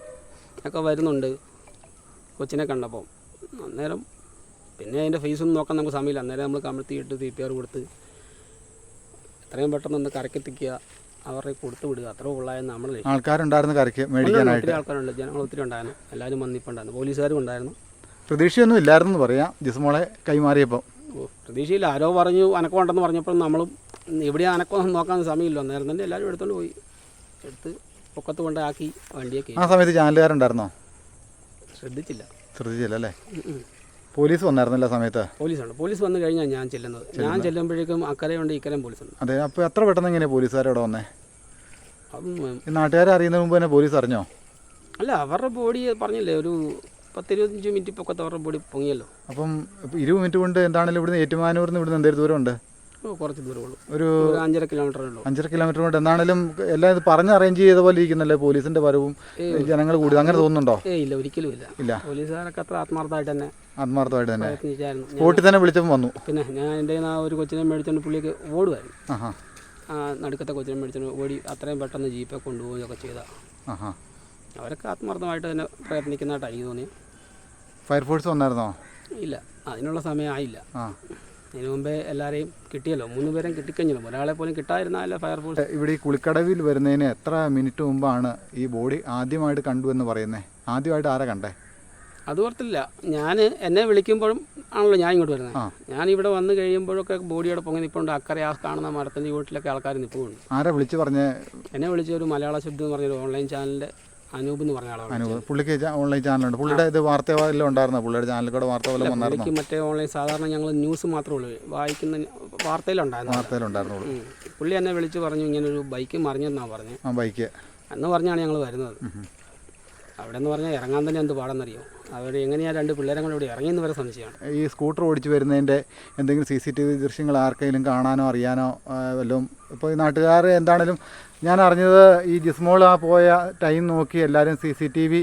ഒക്കെ വരുന്നുണ്ട് കൊച്ചിനെ കണ്ടപ്പോൾ. അന്നേരം പിന്നെ അതിന്റെ ഫീസൊന്നും നോക്കാൻ നമുക്ക് സമയമില്ല. അന്നേരം നമ്മൾ കമഴ്ത്തിയിട്ട് സി പി ആർ കൊടുത്ത് എത്രയും പെട്ടെന്ന് ഒന്ന് കരക്കെത്തിക്കുക അവരുടെ കൊടുത്തു വിടുക. അത്ര ഉള്ളായെന്ന് നമ്മൾ ആൾക്കാരുണ്ടായിരുന്നു കരക്ക് മേടിക്കാനായിട്ട്. ഒത്തിരി ആൾക്കാരുണ്ട്. ജനങ്ങൾ ഒത്തിരി ഉണ്ടായിരുന്നു. എല്ലാവരും വന്നിപ്പുണ്ടായിരുന്നു. പോലീസുകാരും ഉണ്ടായിരുന്നു. പ്രതീക്ഷയൊന്നും ഇല്ലായിരുന്നു പറയാം. ജിസ്മോളെ കൈമാറിയപ്പോൾ പ്രതീക്ഷയില്ല. ആരോ പറഞ്ഞു അനക്കം ഉണ്ടെന്ന് പറഞ്ഞപ്പോൾ നമ്മളും എവിടെയാ അനക്കം നോക്കാൻ സമയമില്ല. അന്നേരം തന്നെ എല്ലാവരും എടുത്തോണ്ട് പോയി. എടുത്ത് പൊക്കത്ത് കൊണ്ടാക്കി വണ്ടിയൊക്കെ ആ സമയത്ത് ചാനലുകാരുണ്ടായിരുന്നോ? ശ്രദ്ധിച്ചില്ല. ശ്രദ്ധിച്ചില്ല അല്ലേ. പോലീസ് വന്നായിരുന്നല്ലോ സമയത്ത്? പോലീസുണ്ട്. പോലീസ് വന്നു കഴിഞ്ഞാൽ ഞാൻ ചെല്ലുന്നത്. ഞാൻ ചെല്ലുമ്പോഴേക്കും അക്കരയുണ്ട് പോലീസ് ഉണ്ട് അതെ അപ്പോൾ എത്ര പെട്ടെന്ന് എങ്ങനെയാണ് പോലീസുകാരോടെ വന്നേ? നാട്ടുകാരെ അറിയുന്നതിന് മുമ്പ് തന്നെ പോലീസ് അറിഞ്ഞോ? അല്ല അവരുടെ ബോഡി പറഞ്ഞില്ലേ ഒരു പത്തിരുപത്തഞ്ച് മിനിറ്റ് ഇപ്പൊ അവരുടെ ബോഡി പൊങ്ങിയല്ലോ. അപ്പം ഇരുപത് മിനിറ്റ് കൊണ്ട് എന്താണെങ്കിലും ഇവിടുന്ന് ഏറ്റുമാനൂർ നിന്ന് ഇവിടുന്ന് എന്തേലും ദൂരമുണ്ട് കുറച്ച് ദൂരമുള്ളൂ. ഒരു അഞ്ചര കിലോമീറ്റർ ഉള്ളൂ. അഞ്ചര കിലോമീറ്റർ കൊണ്ട് എന്താണേലും എല്ലാം ഇത് പറഞ്ഞ് അറേഞ്ച് ചെയ്ത പോലെ ഇരിക്കുന്നല്ലേ പോലീസിന്റെ വരവും? ജനങ്ങൾ കൂടി അങ്ങനെ തോന്നുന്നുണ്ടോ? ഇല്ല ഒരിക്കലും ഇല്ല. ഇല്ല. പോലീസുകാരൊക്കെ അത്ര ആത്മാർത്ഥമായിട്ട് തന്നെ ആത്മാർത്ഥമായിട്ട് തന്നെ. സ്പോട്ടിൽ തന്നെ വിളിച്ചപ്പോൾ വന്നു. പിന്നെ ഞാൻ എന്റെ ആ ഒരു കൊച്ചിനെ മേടിച്ചോണ്ട് പുള്ളിക്ക് ഓടുമായിരുന്നു നടുക്കത്തെ കൊച്ചിനെ മേടിച്ചോണ്ട് ഓടി അത്രയും പെട്ടെന്ന് ജീപ്പെ കൊണ്ടുപോവുകയൊക്കെ ചെയ്ത. ആഹാ. അവരൊക്കെ ആത്മാർത്ഥമായിട്ട് തന്നെ പ്രയത്നിക്കുന്നതായിട്ടാണ് എനിക്ക് തോന്നിയത് ഫയർഫോഴ്സ് വന്നായിരുന്നോ? ഇല്ല അതിനുള്ള സമയമായില്ല ആ. അതിനു മുമ്പേ എല്ലാവരെയും കിട്ടിയല്ലോ മൂന്ന് പേരും കിട്ടിക്കഴിഞ്ഞല്ലോ. ഒരാളെ പോലും കിട്ടാതിരുന്നാലേ ഫയർഫോഴ്സ് ഇവിടെ ഈ കുളിക്കടവിൽ വരുന്നതിന് എത്ര മിനിറ്റ് മുമ്പാണ് ഈ ബോഡി ആദ്യമായിട്ട് കണ്ടു എന്ന് പറയുന്നത് ആദ്യമായിട്ട് ആരാ കണ്ടേ? അത് ഓർത്തില്ല. ഞാൻ എന്നെ വിളിക്കുമ്പോഴും ആണല്ലോ ഞാൻ ഇങ്ങോട്ട് വരുന്നത് ഞാൻ ഇവിടെ വന്ന് കഴിയുമ്പോഴൊക്കെ ബോഡിയോടെ പൊങ്ങി നിൽപ്പുണ്ട് അക്കരെ ആ കാണുന്ന മരത്തിന്റെ വീട്ടിലൊക്കെ ആൾക്കാർ നിൽപ്പുണ്ട് ആരാ വിളിച്ച് പറഞ്ഞ? എന്നെ വിളിച്ച ഒരു മലയാള ശബ്ദം എന്ന് പറഞ്ഞൊരു ഓൺലൈൻ ചാനലിന്റെ അനൂപ് എന്ന് പറഞ്ഞ ആളാണ് അനുഭവം പുള്ളിക്ക് ഓൺലൈൻ ചാനലുണ്ട് പുള്ളിയുടെ ഇത് വാർത്ത വല്ലതും ഉണ്ടായിരുന്നു? പുള്ളിയുടെ ചാനലിൽ കൂടെ വാർത്ത വല്ലതും വന്നായിരുന്നോ? പുള്ളിക്ക് മറ്റേ ഓൺലൈൻ സാധാരണ ഞങ്ങൾ ന്യൂസ് മാത്രമേ ഉള്ളൂ. വായിക്കുന്ന വാർത്തയിലുണ്ടായിരുന്നു വാർത്തയിലുണ്ടായിരുന്നുള്ളൂ പുള്ളി എന്നെ വിളിച്ച് പറഞ്ഞു ഇങ്ങനെ ഒരു ബൈക്ക് മറിഞ്ഞെന്നാണ് പറഞ്ഞു. ആ ബൈക്ക് അന്ന് പറഞ്ഞാണ് ഞങ്ങൾ വരുന്നത്. അവിടെ എന്ന് പറഞ്ഞാൽ ഇറങ്ങാൻ തന്നെ എന്ത് പാടെന്നറിയോ? അവർ എങ്ങനെയാണ് രണ്ട് പിള്ളേരെ കൂടെ ഇവിടെ ഇറങ്ങിയെന്ന് വരെ സംശയമാണ്. ഈ സ്കൂട്ടർ ഓടിച്ച് വരുന്നതിന്റെ എന്തെങ്കിലും സി സി ടി വി ദൃശ്യങ്ങൾ ആർക്കെങ്കിലും കാണാനോ അറിയാനോ വല്ലതും ഇപ്പോൾ ഈ നാട്ടുകാർ എന്താണേലും ഞാൻ അറിഞ്ഞത് ഈ ജിസ്മോൾ ആ പോയ ടൈം നോക്കി എല്ലാവരും സി സി ടി വി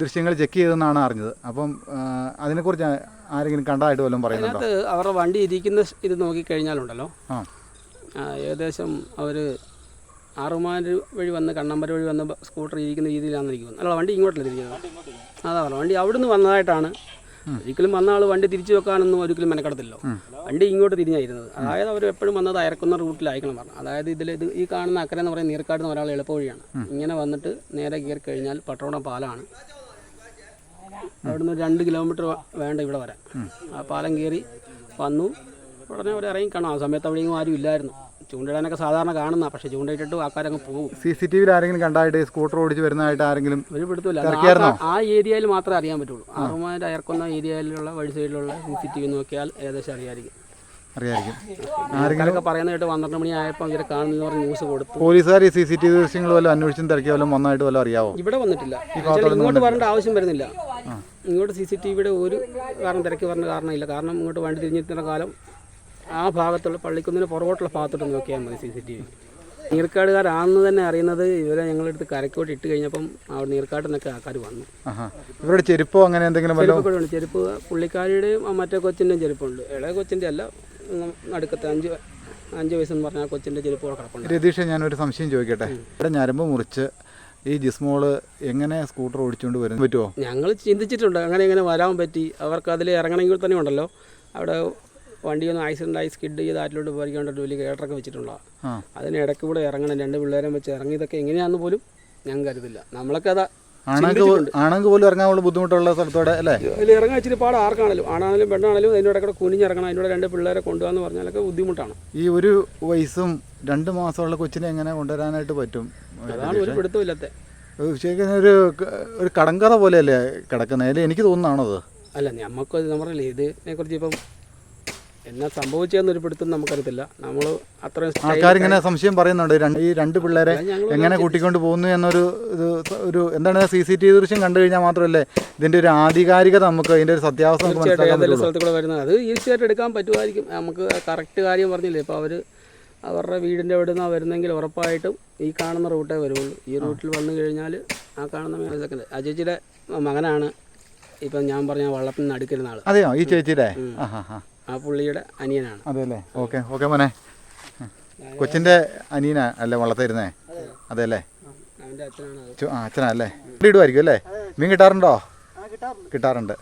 ദൃശ്യങ്ങൾ ചെക്ക് ചെയ്തെന്നാണ് അറിഞ്ഞത്. അപ്പം അതിനെക്കുറിച്ച് ആരെങ്കിലും കണ്ടതായിട്ട് വല്ലതും പറയുന്നുണ്ടോ? അവരുടെ വണ്ടി ഇരിക്കുന്ന ഇത് നോക്കിക്കഴിഞ്ഞാലുണ്ടല്ലോ ഏകദേശം അവർ ആറുമാര് വഴി വന്ന് കണ്ണമ്പര വഴി വന്ന് സ്കൂട്ടർ ഇരിക്കുന്ന രീതിയിലാണ് എനിക്ക് അല്ല വണ്ടി ഇങ്ങോട്ടല്ല തിരിക്കുന്നത് അതാ പറഞ്ഞു വണ്ടി അവിടുന്ന് വന്നതായിട്ടാണ് ഒരിക്കലും വന്ന ആൾ വണ്ടി തിരിച്ചു വെക്കാനൊന്നും ഒരിക്കലും മെനക്കെടത്തില്ലോ വണ്ടി ഇങ്ങോട്ട് തിരിഞ്ഞായിരുന്നത് അതായത് അവർ എപ്പോഴും വന്നത് അയക്കുന്ന റൂട്ടിലായിരിക്കണം പറഞ്ഞു. അതായത് ഇതിൽ ഇത് ഈ കാണുന്ന അക്കരെ എന്ന് പറയുന്ന നീർക്കാട് എന്ന് ഒരാൾ എളുപ്പവഴിയാണ്. ഇങ്ങനെ വന്നിട്ട് നേരെ കയറി കഴിഞ്ഞാൽ പട്ടോണ പാലമാണ് അവിടുന്ന് രണ്ട് കിലോമീറ്റർ വേണ്ട ഇവിടെ വരാൻ. ആ പാലം കയറി വന്നു. ഉടനെ അവർ ഇറങ്ങി കാണാം ആ സമയത്ത് അവിടെയും ആരും ഇല്ലായിരുന്നു. ചൂണ്ടിടാനൊക്കെ സാധാരണ കാണുന്ന പക്ഷേ ചൂണ്ടയിട്ടിട്ട് ആൾക്കാരങ്ങ് പോകും സി സി ടി വിയിൽ ആരെങ്കിലും കണ്ടായിട്ട് സ്കൂട്ടർ ഓടിച്ച് വരുന്നതായിട്ട് ആരെങ്കിലും ഒരു പിടുത്തില്ല ആ- ഏരിയയിൽ മാത്രമേ അറിയാൻ പറ്റുള്ളൂ. ആറുമാരുടെ അയർക്കുന്ന ഏരിയയിലുള്ള വഴി സൈഡിലുള്ള സി സി ടി വി നോക്കിയാൽ ഏകദേശം അറിയാമായിരിക്കും അറിയായിരിക്കും. ആരെങ്കിലും പറയുന്ന കേട്ട് പന്ത്രണ്ട് മണി ആയപ്പോൾ ഇവരെ കാണുന്ന പറഞ്ഞ് ന്യൂസ് കൊടുത്തു. പോലീസുകാർ സി സി ടി വി ദൃശ്യങ്ങൾ വല്ലതും അന്വേഷിച്ചും തിരക്കി വല്ലതും വന്നായിട്ട് വല്ലതും അറിയാവോ? ഇവിടെ വന്നിട്ടില്ല. ഇങ്ങോട്ട് വരേണ്ട ആവശ്യം വരുന്നില്ല. ഇങ്ങോട്ട് സി സി ടി വിയുടെ ഒരു കാരണം തിരക്കി വരേണ്ട കാരണമില്ല കാരണം ഇങ്ങോട്ട് വണ്ടി തിരിഞ്ഞിരുന്ന കാലം ആ ഭാഗത്തുള്ള പള്ളിക്കുന്നിന് പുറകോട്ടുള്ള ഭാഗത്തോട്ട് നോക്കിയാൽ മതി സി സി ടി വി നീർക്കാടുകാരാണെന്ന് തന്നെ അറിയുന്നത് ഇവരെ ഞങ്ങളെടുത്ത് കരക്കോട്ട് ഇട്ട് കഴിഞ്ഞപ്പം അവിടെ നീർക്കാട്ടിൽ നിന്നൊക്കെ ആൾക്കാർ വന്നു ഇവരുടെ ചെരുപ്പോ അങ്ങനെ എന്തെങ്കിലും ചെരുപ്പൊക്കെ ഉണ്ട്. ചെരുപ്പ് പുള്ളിക്കാരിയുടെയും മറ്റേ കൊച്ചിന്റെയും ചെരുപ്പുണ്ട്. ഇളയ കൊച്ചിന്റെ അല്ല നടുക്കത്തെ അഞ്ച് അഞ്ച് വയസ്സെന്ന് പറഞ്ഞാൽ കൊച്ചിന്റെ ചെരുപ്പ് കിടപ്പുണ്ട്. രതീഷ് ഞാനൊരു സംശയം ചോദിക്കട്ടെ? ഇവിടെ ഞരമ്പ് മുറിച്ച് ഈ ജിസ്മോൾ എങ്ങനെ സ്കൂട്ടർ ഓടിച്ചുകൊണ്ട് വരുന്ന പറ്റുമോ ഞങ്ങൾ ചിന്തിച്ചിട്ടുണ്ട്. അങ്ങനെ എങ്ങനെ വരാൻ പറ്റി. അവർക്ക് അതിൽ ഇറങ്ങണമെങ്കിൽ തന്നെ ഉണ്ടല്ലോ. അവിടെ വണ്ടി ഒന്ന് ആയി സ്കിഡ് ചെയ്ത് ആറ്റിലോട്ട് പോയിരിക്കേണ്ട വലിയ കേട്ടറൊക്കെ വെച്ചിട്ടുള്ളതാണ് അതിന് ഇടയ്ക്ക് കൂടെ ഇറങ്ങണം രണ്ട് പിള്ളേരെ വെച്ച് ഇറങ്ങിയതൊക്കെ എങ്ങനെയാണെന്ന് പോലും ഞാൻ കരുതില്ല. നമ്മളൊക്കെ അതാ ആണുങ്ങൾക്ക് പോ- പോലും ഇറങ്ങാനുള്ള ബുദ്ധിമുട്ടുള്ള സ്ഥലത്തോടെ അല്ലേ? അതിൽ ഇറങ്ങാൻ ഇച്ചിരി പാട് ആർക്കാണല്ലോ ആണാണെങ്കിലും പെണ്ണാണെങ്കിലും അതിന്റെ ഇടയ്ക്കൂടെ കുനിഞ്ഞിറങ്ങണം അതിന്റെ രണ്ട് പിള്ളേരെ കൊണ്ടുപോകാന്ന് പറഞ്ഞാലൊക്കെ ബുദ്ധിമുട്ടാണ്. ഈ ഒരു വയസ്സും രണ്ട് മാസമുള്ള കൊച്ചിനെ എങ്ങനെ കൊണ്ടുവരാനായിട്ട് പറ്റും? അതാണ് ഒരു പിടുത്തമില്ലാത്ത ശരിക്കും ഒരു ഒരു കടങ്കഥ പോലെയല്ലേ കിടക്കുന്നത് എനിക്ക് അത് അല്ല നമുക്ക് നമ്മളല്ലേ ഇതിനെക്കുറിച്ച് ഇപ്പം എന്നാ സംഭവിച്ചതെന്നൊരു പിടുത്തം നമുക്കറിയത്തില്ല. നമ്മൾ അത്രയും ആൾക്കാർ ആൾക്കാരിങ്ങനെ സംശയം പറയുന്നുണ്ട്. ഈ രണ്ട് പിള്ളേരെ എങ്ങനെ കൂട്ടിക്കൊണ്ട് പോകുന്നു എന്നൊരു ഇത് ഒരു എന്താണ് സി സി ടി വി ദൃശ്യം കണ്ടു കഴിഞ്ഞാൽ മാത്രമല്ലേ ഇതിന്റെ ഒരു ആധികാരികത നമുക്ക് ഇതിന്റെ ഒരു സത്യാവസ്ഥ നമുക്ക് മനസ്സിലാക്കാൻ വരുന്നത്. അത് ഈസിയായിട്ട് എടുക്കാൻ പറ്റുമായിരിക്കും. നമുക്ക് കറക്റ്റ് കാര്യം പറഞ്ഞില്ലേ? ഇപ്പോൾ അവർ അവരുടെ വീടിന്റെ അവിടെ നിന്നാണ് വരുന്നെങ്കിൽ ഉറപ്പായിട്ടും ഈ കാണുന്ന റൂട്ടേ വരുള്ളൂ ഈ റൂട്ടിൽ വന്നു കഴിഞ്ഞാൽ ആ കാണുന്ന സെക്കൻഡ് അജയ്ജിയുടെ മകനാണ് ഇപ്പം ഞാൻ പറഞ്ഞ വള്ളത്തിൽ നിന്ന് അടുക്കരുന്ന ആൾ അതെയോ? ഈ ചേച്ചിയുടെ? ആ പുള്ളിയുടെ അനിയനാണ്. അതെ അല്ലേ ഓക്കെ ഓക്കെ മോനെ. കൊച്ചിന്റെ അനിയനാ അല്ലേ വള്ളത്തിരുന്നേ അതെ. അല്ലേ ആ അച്ഛനാ അല്ലേ ഇവിടെ ഇടുമായിരിക്കും അല്ലേ? മീൻ കിട്ടാറുണ്ടോ? കിട്ടാറുണ്ട്.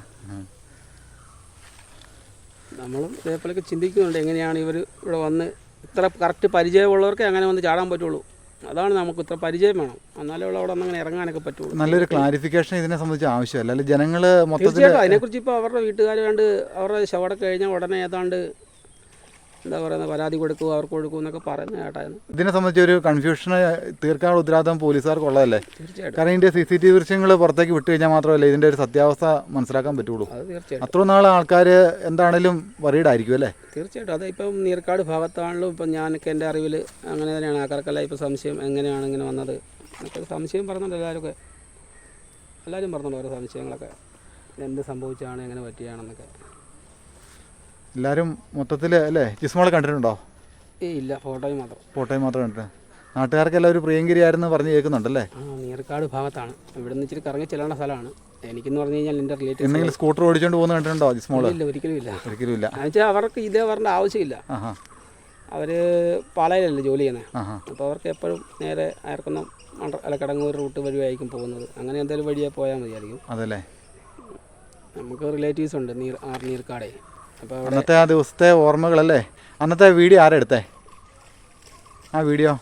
നമ്മളും ഇതേപോലെയൊക്കെ ചിന്തിക്കുന്നുണ്ട് എങ്ങനെയാണ് ഇവർ ഇവിടെ വന്ന് ഇത്ര കറക്റ്റ് പരിചയമുള്ളവർക്ക് അങ്ങനെ വന്ന് ചാടാൻ പറ്റുള്ളൂ. അതാണ് നമുക്ക് ഇത്ര പരിചയം വേണം. എന്നാലേ ഉള്ള അവിടെ അങ്ങനെ ഇറങ്ങാനൊക്കെ പറ്റുള്ളൂ. നല്ലൊരു ക്ലാരിഫിക്കേഷൻ ഇതിനെ സംബന്ധിച്ച് ആവശ്യമല്ല? അല്ലെ? ജനങ്ങൾ മൊത്തത്തിൽ തീർച്ചയായിട്ടും. അതിനെക്കുറിച്ച് ഇപ്പോൾ അവരുടെ വീട്ടുകാർ കണ്ട് അവരുടെ ശവടം കഴിഞ്ഞാൽ ഉടനെ ഏതാണ്ട് എന്താ പറയുന്നത് പരാതി കൊടുക്കും അവർക്ക് കൊടുക്കും എന്നൊക്കെ പറയുന്ന കേട്ടായിരുന്നു ഇതിനെ സംബന്ധിച്ച് ഒരു കൺഫ്യൂഷൻ തീർക്കാനുള്ള ഉത്തരവാദിത്തം പോലീസുകാർക്കുള്ളതല്ലേ തീർച്ചയായിട്ടും. കാരണം ഇതിന്റെ സി സി ടി വി ദൃശ്യങ്ങൾ പുറത്തേക്ക് വിട്ടു കഴിഞ്ഞാൽ മാത്രമല്ല ഇതിന്റെ ഒരു സത്യാവസ്ഥ മനസ്സിലാക്കാൻ പറ്റുള്ളൂ. അത് തീർച്ചയായിട്ടും. അത്ര നാൾ ആൾക്കാർ എന്താണേലും വറീഡായിരിക്കും അല്ലേ? തീർച്ചയായിട്ടും. അത് ഇപ്പം നീർക്കാട് ഭാഗത്താണല്ലോ ഇപ്പം ഞാനൊക്കെ എന്റെ അറിവിൽ അങ്ങനെ തന്നെയാണ്. ആൾക്കാർക്കല്ല ഇപ്പം സംശയം എങ്ങനെയാണ് ഇങ്ങനെ വന്നത്? എന്നൊക്കെ സംശയം പറഞ്ഞിട്ടുണ്ട് എല്ലാവരും എല്ലാവരും പറഞ്ഞിട്ടുണ്ട് ഓരോ സംശയങ്ങളൊക്കെ. എന്ത് സംഭവിച്ചാണ് എങ്ങനെ പറ്റിയാണെന്നൊക്കെ. എല്ലാവരും മൊത്തത്തിൽ അല്ലേ? ജിസ്മോൾ കണ്ടിട്ടുണ്ടോ? ഇല്ല ഫോട്ടോയും മാത്രം. ഫോട്ടോയിൽ മാത്രം കണ്ടിട്ട്. നാട്ടുകാർക്കെല്ലാം ഒരു പ്രിയങ്കരി ആയിരുന്നു പറഞ്ഞ് കേൾക്കുന്നുണ്ടല്ലേ നീർക്കാട് ഭാഗത്താണ്. ഇവിടെ നിന്ന് ഇച്ചിരി കറങ്ങി ചെല്ലേണ്ട സ്ഥലമാണ്. എനിക്കെന്ന് പറഞ്ഞു കഴിഞ്ഞാൽ എന്റെ റിലേറ്റീവ് എന്തെങ്കിലും സ്കൂട്ടർ ഓടിച്ചുകൊണ്ട് പോകുന്ന കണ്ടിട്ടുണ്ടോ ജിസ്മോൾ ഇല്ല ഒരിക്കലും ഇല്ല. ഒരിക്കലും ഇല്ല. എന്നുവെച്ചാൽ അവർക്ക് ഇതേ പറഞ്ഞ ആവശ്യമില്ല. അവർ പാളയിലല്ലേ ജോലി ചെയ്യുന്നത് അപ്പോൾ അവർക്ക് എപ്പോഴും നേരെ അയർക്കുന്ന മണ്ട അല്ല കടങ്ങൂർ റൂട്ട് വഴിയായിരിക്കും പോകുന്നത്. അങ്ങനെ എന്തെങ്കിലും വഴിയെ പോയാൽ മതിയായിരിക്കും. അതല്ലേ? നമുക്ക് റിലേറ്റീവ്സ് ഉണ്ട് നീർ ആർ നീർക്കാടേ. അപ്പോൾ അന്നത്തെ ആ ദിവസത്തെ ഓർമ്മകളല്ലേ? അന്നത്തെ വീഡിയോ ആരാ എടുത്തേ? ആ വീഡിയോ?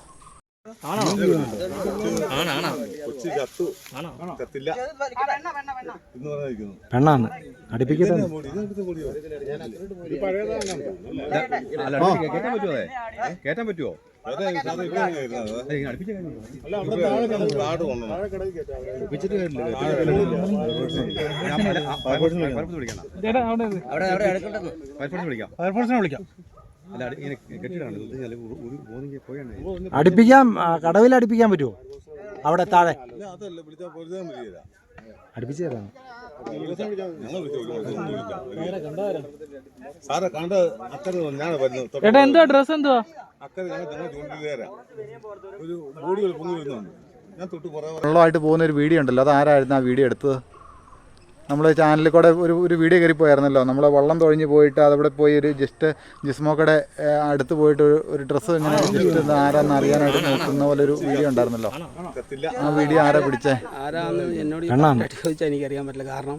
പെണ്ണാണ് അടുപ്പിക്കട്ടെ. കേറ്റാൻ പറ്റുമോ? അടുപ്പിക്കാൻ ആ, കടവിൽ അടുപ്പിക്കാൻ പറ്റുമോ? അവിടെ താഴെ. അടുപ്പിച്ച് തരാം സാറെ കണ്ട ഞാൻ ചേട്ടാ എന്തുവാ ഡ്രസ്സ് എന്തുവാ? അക്കരെ ഞങ്ങൾ ഞങ്ങൾ ചൂണ്ടിലേരാ ഒരു ബോഡികൾ പൊങ്ങി വരുന്നുണ്ട്. ഞാൻ തൊട്ട് വെള്ളമായിട്ട് പോകുന്ന ഒരു വീഡിയോ ഉണ്ടല്ലോ. അത് ആരായിരുന്നു ആ വീഡിയോ എടുത്തത്? നമ്മൾ ചാനലിൽ കൂടെ ഒരു ഒരു വീഡിയോ കയറി പോയായിരുന്നല്ലോ നമ്മൾ വള്ളം തുഴഞ്ഞ് പോയിട്ട് അതവിടെ പോയി ഒരു ജസ്റ്റ് ജിസ്മോക്കടെ അടുത്ത് പോയിട്ട് ഒരു ഒരു ഡ്രസ്സ് ഇങ്ങനെ ജസ്റ്റ് ആരാന്ന് അറിയാനായിട്ട് നോക്കുന്ന പോലെ ഒരു വീഡിയോ ഉണ്ടായിരുന്നല്ലോ. ആ വീഡിയോ ആരാ പിടിച്ചേ? ആരാന്ന് എന്നോട് ചോദിച്ചാൽ എനിക്കറിയാൻ പറ്റില്ല. കാരണം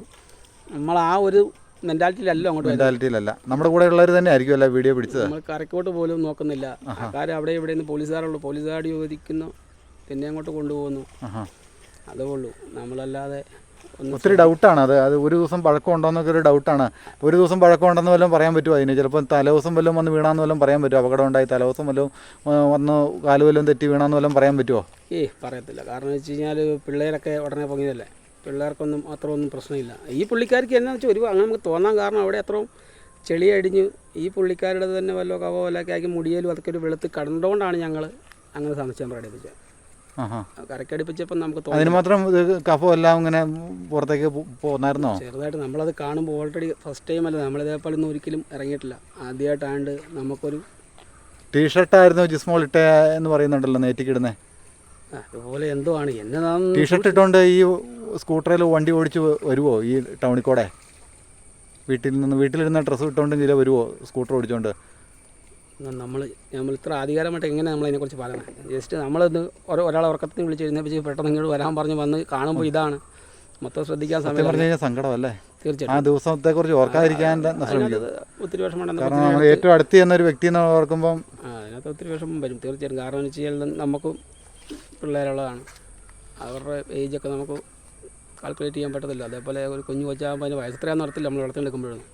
നമ്മൾ ആ ഒരു മെന്റാലിറ്റിയിലല്ല അങ്ങോട്ട് മെന്റാലിറ്റിയിലല്ല നമ്മുടെ കൂടെ ഉള്ളവർ തന്നെ ആയിരിക്കും അല്ല വീഡിയോ പിടിച്ചത്. നമ്മൾ കരക്കോട്ട് പോലും നോക്കുന്നില്ല. കാര്യം അവിടെ ഇവിടെ നിന്ന് പോലീസുകാരുള്ളൂ പോലീസുകാർ ചോദിക്കുന്നു പിന്നെ അങ്ങോട്ട് കൊണ്ടുപോകുന്നു. അതേ ഉള്ളൂ. നമ്മളല്ലാതെ ഒത്തിരി ഡൗട്ടാണ് അത്. അത് ഒരു ദിവസം പഴക്കം ഉണ്ടോന്നൊക്കെ ഒരു ഡൗട്ടാണ് ഒരു ദിവസം പഴക്കം ഉണ്ടെന്ന് വല്ലതും പറയാൻ പറ്റുമോ അതിന്? ചിലപ്പോൾ തലേദിവസം വല്ലതും വന്ന് വീണാന്ന് വല്ലതും പറയാൻ പറ്റുമോ? അപകടം ഉണ്ടായി തലേദിവസം വല്ലതും വന്ന് കാൽ വല്ലതും തെറ്റി വീണാന്ന് വല്ലതും പറയാൻ പറ്റുമോ? ഏയ് പറയത്തില്ല. കാരണം വെച്ച് കഴിഞ്ഞാൽ പിള്ളേരൊക്കെ ഉടനെ പൊങ്ങിയതല്ലേ? പിള്ളേർക്കൊന്നും അത്രയൊന്നും പ്രശ്നമില്ല. ഈ പുള്ളിക്കാർക്ക് എന്നാ വെച്ചാൽ ഒരു അങ്ങനെ നമുക്ക് തോന്നാൻ കാരണം അവിടെ അത്രയും ചെളി അടിഞ്ഞ് ഈ പുള്ളിക്കാരുടെ തന്നെ വല്ല കവ വല്ലതൊക്കെ ആക്കി മുടിയലും അതൊക്കെ ഒരു വെളുത്ത് കണ്ടുകൊണ്ടാണ് ഞങ്ങൾ അങ്ങനെ സംശയം പ്രകടിപ്പിച്ചത്. കരക്കടിപ്പിച്ചപ്പോൾ നമുക്ക് അതിന് മാത്രം കഫം എല്ലാം ഇങ്ങനെ പുറത്തേക്ക് പോന്നായിരുന്നോ? ചെറുതായിട്ട് നമ്മളത് കാണുമ്പോൾ ഓൾറെഡി ഫസ്റ്റ് ടൈം അല്ല. നമ്മളിതേപോലെ ഒന്നും ഒരിക്കലും ഇറങ്ങിയിട്ടില്ല. ആദ്യമായിട്ടാണ്ട് നമുക്കൊരു ടീഷർട്ടായിരുന്നു ജിസ്മോൾ ഇട്ടേ എന്ന് പറയുന്നുണ്ടല്ലോ നേറ്റിക്കിടുന്നേ. ആ, അതുപോലെ എന്തോ ആണ് എന്നെ ടീഷർട്ട് ഇട്ടുകൊണ്ട് ഈ സ്കൂട്ടറിൽ വണ്ടി ഓടിച്ച് വരുമോ ഈ ടൗണിൽ കൂടെ വീട്ടിൽ നിന്ന് വീട്ടിലിരുന്ന ഡ്രസ്സ് ഇട്ടുകൊണ്ടെങ്കിലും വരുമോ സ്കൂട്ടർ ഓടിച്ചുകൊണ്ട് നമ്മൾ നമ്മൾ ഇത്ര ആധികാരമായിട്ട് എങ്ങനെ നമ്മൾ അതിനെക്കുറിച്ച് പറയണം ജസ്റ്റ് നമ്മളൊന്ന് ഒര- ഒരാളെ ഉറക്കത്തിൽ വിളിച്ച് എഴുന്നേപ്പിച്ച് പെട്ടെന്ന് ഇങ്ങോട്ട് വരാൻ പറഞ്ഞ് വന്ന് കാണുമ്പോൾ ഇതാണ്. മൊത്തം ശ്രദ്ധിക്കാൻ സമയം പറഞ്ഞു കഴിഞ്ഞാൽ സങ്കടമല്ലേ? ആ ദിവസത്തെ കുറിച്ച് ഓർക്കാതിരിക്കാൻ ഒത്തിരി വിഷമം കാരണം നമ്മൾ ഏറ്റവും അടുത്ത് ചെന്ന ഒരു വ്യക്തി എന്ന് ഓർക്കുമ്പം അതിനകത്ത് ഒത്തിരി വിഷമം വരും. തീർച്ചയായിട്ടും. കാരണം എന്ന് വെച്ച് കഴിഞ്ഞാൽ നമുക്കും പിള്ളേരുള്ളതാണ്. അവരുടെ ഏജൊക്കെ നമുക്ക് കാൽക്കുലേറ്റ് ചെയ്യാൻ പറ്റത്തില്ല. അതേപോലെ ഒരു കുഞ്ഞു കൊച്ചാകുമ്പോൾ അതിന് വയസ്സ് നടത്തില്ല നമ്മൾ വളർത്തിയെടുക്കുമ്പോഴൊന്നും.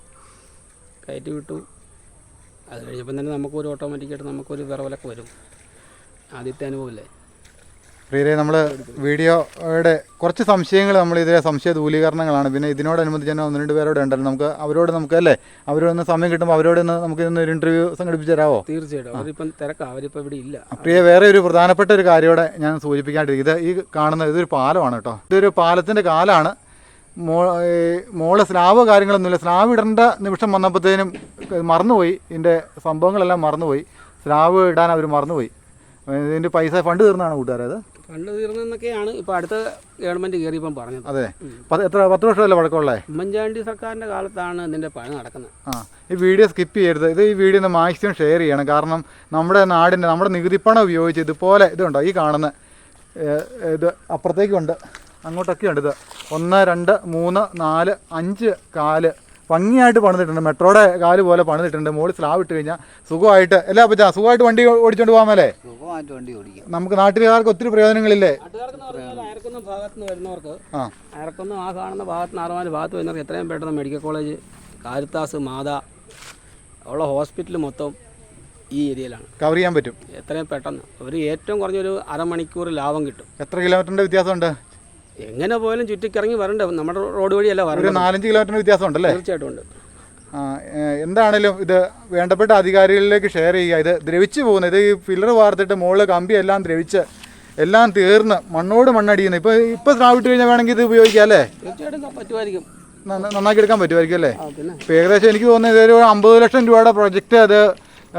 കയറ്റി വിട്ടു. അത് കഴിഞ്ഞപ്പം തന്നെ നമുക്കൊരു ഓട്ടോമാറ്റിക്കായിട്ട് നമുക്കൊരു വിറവലൊക്കെ വരും. ആദ്യത്തെ അനുഭവമല്ലേ പ്രിയരെ നമ്മൾ വീഡിയോയുടെ കുറച്ച് സംശയങ്ങൾ നമ്മൾ ഇതിലെ സംശയ ദൂലീകരണങ്ങളാണ് പിന്നെ ഇതിനോടനുബന്ധിച്ച് തന്നെ ഒന്ന് രണ്ട് പേരോട് ഉണ്ടല്ലോ. നമുക്ക് അവരോട് നമുക്ക് അല്ലേ? അവരോടൊന്ന് സമയം കിട്ടുമ്പോൾ അവരോട് നമുക്ക് ഇന്ന് ഒരു ഇന്റർവ്യൂ സംഘടിപ്പിച്ച് തരാമോ തീർച്ചയായിട്ടും. അവരിപ്പം അവരിപ്പോൾ ഇവിടെ ഇല്ല. പ്രിയ വേറെ ഒരു പ്രധാനപ്പെട്ട ഒരു കാര്യോടെ ഞാൻ സൂചിപ്പിക്കാണ്ടിരിക്കും. ഇത് ഈ കാണുന്ന ഇതൊരു പാലമാണ് കേട്ടോ. ഇതൊരു പാലത്തിന്റെ കാലാണ്. മോ മോളെ സ്ലാവ് കാര്യങ്ങളൊന്നുമില്ല. സ്ലാവ് ഇടേണ്ട നിമിഷം വന്നപ്പോഴത്തേനും മറന്നുപോയി. ഇതിന്റെ സംഭവങ്ങളെല്ലാം മറന്നുപോയി. സ്ലാവ് ഇടാൻ അവർ മറന്നുപോയി. ഇതിന്റെ പൈസ ഫണ്ട് തീർന്നാണ് കൂട്ടുകാരത്? ഫണ്ട് തീർന്നെന്നൊക്കെയാണ് ഇപ്പോൾ അടുത്ത ഗവൺമെന്റ് കയറിയപ്പം പറഞ്ഞത്. അതെ. എത്ര പത്ത് വർഷമല്ലേ വഴക്കമുള്ളേ ഉമ്മൻചാണ്ടി സർക്കാരിന്റെ കാലത്താണ് ഇതിന്റെ പണി നടക്കുന്നത്. ആ ഈ വീഡിയോ സ്കിപ്പ് ചെയ്യരുത്. ഇത് ഈ വീഡിയോ ഒന്ന് മാക്സിമം ഷെയർ ചെയ്യണം. കാരണം നമ്മുടെ നാടിന്റെ നമ്മുടെ നികുതിപ്പണം ഉപയോഗിച്ച് ഇതുപോലെ ഇതുണ്ടോ? ഈ കാണുന്ന ഇത് അപ്പുറത്തേക്കുണ്ട്. അങ്ങോട്ടൊക്കെയുണ്ട് ഇത്. ഒന്ന് രണ്ട് മൂന്ന് നാല് അഞ്ച് കാൽ ഭംഗിയായിട്ട് പണിതിട്ടുണ്ട്. മെട്രോയുടെ കാൽ പോലെ പണിതിട്ടുണ്ട്. മുകളിൽ സ്ലാബ് ഇട്ട് കഴിഞ്ഞാൽ സുഖമായിട്ട്. അല്ലേ അപ്പച്ചാ സുഖമായിട്ട് വണ്ടി ഓടിച്ചോണ്ട് പോകാമല്ലേ സുഖമായിട്ട് വണ്ടി ഓടിക്കാം. നമുക്ക് നാട്ടുകാർക്ക് ഒത്തിരി പ്രയോജനങ്ങളില്ലേ? അയർക്കുന്ന ഭാഗത്ത് നിന്ന് വരുന്നവർക്ക് ആ. അയർക്കുന്ന ആ കാണുന്ന ഭാഗത്ത് നിന്ന് ആറുമാൽ ഭാഗത്ത് വരുന്നവർക്ക് എത്രയും പെട്ടെന്ന് മെഡിക്കൽ കോളേജ് കാരിത്താസ് മാത ഉള്ള ഹോസ്പിറ്റൽ മൊത്തം ഈ ഏരിയയിലാണ്. കവർ ചെയ്യാൻ പറ്റും. എത്രയും പെട്ടെന്ന്. ഒരു ഏറ്റവും കുറഞ്ഞൊരു അരമണിക്കൂർ ലാഭം കിട്ടും. എത്ര കിലോമീറ്ററിന്റെ വ്യത്യാസമുണ്ട്? എങ്ങനെ പോയാലും ചുറ്റിക്കിറങ്ങി വരണ്ടേ? നമ്മുടെ റോഡ് വഴിയല്ല ഒരു വരണ്ടത്. നാലഞ്ച് കിലോമീറ്ററിന്റെ വ്യത്യാസമുണ്ടല്ലേ? തീർച്ചയായിട്ടും ഉണ്ട്. ആ, ഏ, എന്താണേലും ഇത് വേണ്ടപ്പെട്ട അധികാരികളിലേക്ക് ഷെയർ ചെയ്യുക. ഇത് ദ്രവിച്ചു പോകുന്നത്. ഇത് ഈ പില്ലർ വാർത്തിട്ട് മുകളിൽ കമ്പി എല്ലാം ദ്രവിച്ച് എല്ലാം തീർന്ന് മണ്ണോട് മണ്ണടിയുന്നു. ഇപ്പോൾ ഇപ്പോൾ സ്രാവിട്ട് കഴിഞ്ഞാൽ വേണമെങ്കിൽ ഇത് ഉപയോഗിക്കാം അല്ലേ? തീർച്ചയായിട്ടും പറ്റുമായിരിക്കും. നന്ന- നന്നാക്കി എടുക്കാൻ പറ്റുമായിരിക്കും അല്ലേ? ആ പിന്നെ. ഇപ്പോൾ ഏകദേശം എനിക്ക് തോന്നുന്നത് ഇതൊരു അമ്പത് ലക്ഷം രൂപയുടെ പ്രൊജക്റ്റ് അത്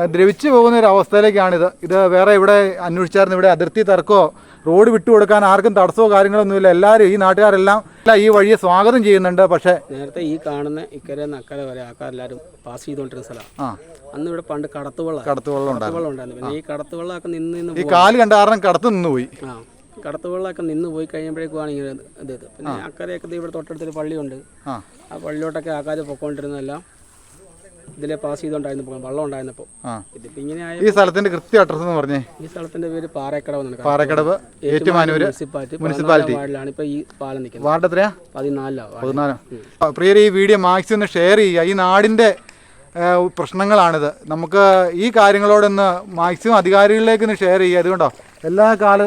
ദ്രവിച്ചു പോകുന്ന ഒരു അവസ്ഥയിലേക്കാണിത്. ഇത് വേറെ ഇവിടെ അന്വേഷിച്ചായിരുന്നു? ഇവിടെ അതിർത്തി തർക്കമോ റോഡ് വിട്ടുകൊടുക്കാൻ ആർക്കും തടസ്സമോ കാര്യങ്ങളൊന്നുമില്ല എല്ലാവരും ഈ നാട്ടുകാരെല്ലാം ഈ വഴിയെ സ്വാഗതം ചെയ്യുന്നുണ്ട്. പക്ഷേ നേരത്തെ ഈ കാണുന്ന ഇക്കരെ നക്കര അക്കരെ വരെ ആൾക്കാരെല്ലാവരും പാസ് ചെയ്തുകൊണ്ടിരുന്ന സ്ഥലമാണ്. അന്ന് ഇവിടെ പണ്ട് കടത്തുവെള്ളം കടത്തുവെള്ളം ഉണ്ടായിരുന്നു. പിന്നെ ഈ കടത്തുവെള്ളമൊക്കെ നിന്ന് നിന്ന് ഈ കാൽ കണ്ട കാരണം കടത്ത് നിന്ന് പോയി. ആ. കടത്തുവെള്ളമൊക്കെ നിന്ന് പോയി കഴിയുമ്പോഴേക്കുമാണ് ഇങ്ങനെ ഇത് പിന്നെ അക്കരയൊക്കെ ഇവിടെ തൊട്ടടുത്തൊരു പള്ളിയുണ്ട്. ആ. പള്ളിയിലോട്ടൊക്കെ പള്ളിയോട്ടൊക്കെ ആൾക്കാർ പൊക്കോണ്ടിരുന്നതെല്ലാം ഇതിലെ പാസ് ചെയ്തോണ്ടായിരുന്നു വള്ളം ഉണ്ടായിരുന്നപ്പോൾ ആ. ഇങ്ങനെ ആയ ഈ സ്ഥലത്തിന്റെ കൃത്യ അഡ്രസ് എന്ന് പറഞ്ഞേ? ഈ സ്ഥലത്തിന്റെ പേര് പാറക്കടവ് എന്നാണ്. Parakkadavu Ettumanoor municipality municipality. വാർഡിലാണ് ഇപ്പൊ ഈ പാലം നിൽക്കുന്നത്. വാർഡ് എത്രയാ പതിനാലാം വാർഡ്. പതിനാല്. പ്രിയരെ ഈ വീഡിയോ മാക്സിമം ഒന്ന് ഷെയർ ചെയ്യുക. ഈ നാടിന്റെ പ്രശ്നങ്ങളാണിത്. നമുക്ക് ഈ കാര്യങ്ങളോടൊന്ന് മാക്സിമം അധികാരികളിലേക്ക് ഒന്ന് ഷെയർ ചെയ്യുക. അതുകൊണ്ടോ എല്ലാ കാല